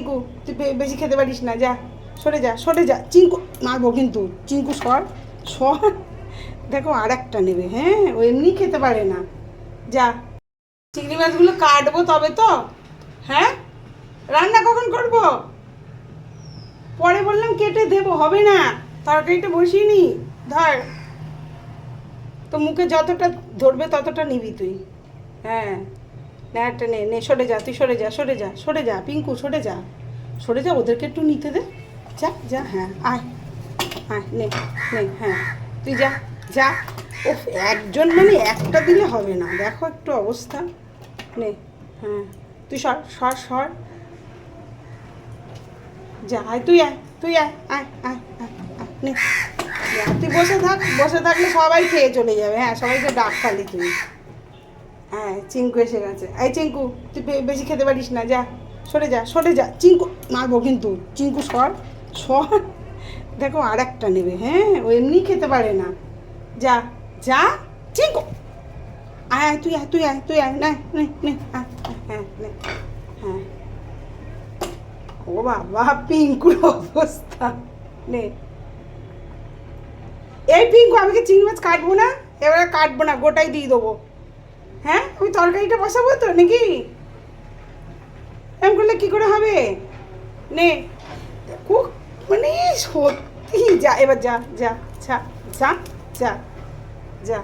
চিঙ্কু, তুই বেশি খেতে পারিস না, যা, সরে যা সরে যা। চিঙ্কু মারবো কিন্তু চিঙ্কু সর সর। দেখো আর একটা নেবে হ্যাঁ ও এমনি খেতে পারে না। যা, চিংড়ি মাছগুলো কাটবো তবে তো হ্যাঁ? রান্না কখন করব? পরে বললাম কেটে দেবো, হবে না, তরকারিটা বসিয়ে নি, ধর। তো মুখে যতটা ধরবে ততটা নিবি তুই হ্যাঁ। না একটা নে নে সরে যা তুই সরে যা সরে যা সরে যা পিঙ্কু সরে যা। সরে যা ওদেরকে একটু নিতে দে। যা যা হ্যাঁ আয়। আয় নে নে হ্যাঁ তুই যা যা। ও একজন মানে একটা দিলে হবে না। দেখো একটু অবস্থা। নে হ্যাঁ তুই সর সর সর। যা আয় তুই আয় তুই আয় আয় আয় আয় আয়, নে। তুই বসে থাক বসে থাকলে সবাই খেয়ে চলে যাবে। হ্যাঁ সবাইকে ডাক খালি তুই হ্যাঁ চিঙ্কু এসে গেছে। এই চিঙ্কু তুই বেশি খেতে পারিস না, যা। সরে যা সরে যা। চিঙ্কু মারবো কিন্তু। চিঙ্কু সর সর। দেখো আর একটা নেবে হ্যাঁ? ও এমনি খেতে পারে না। যা যা চিঙ্কু আয় আয়, তুই আয় তুই আয় তুই আয়, নে নে নে হ্যাঁ হ্যাঁ। ও বাবা, পিঙ্কুর অবস্থা। নে। এই পিঙ্কু, আমি কি চিংড়ি মাছ কাটবো না? এবারে কাটবো না, গোটাই দিয়ে দেবো। হ্যাঁ? আমি তরকারিটা বসাবো তো, নাকি? এরকম করলে কী করে হবে? নে। মানে সত্যি, যা, এবার যা যা যা যা যা যা।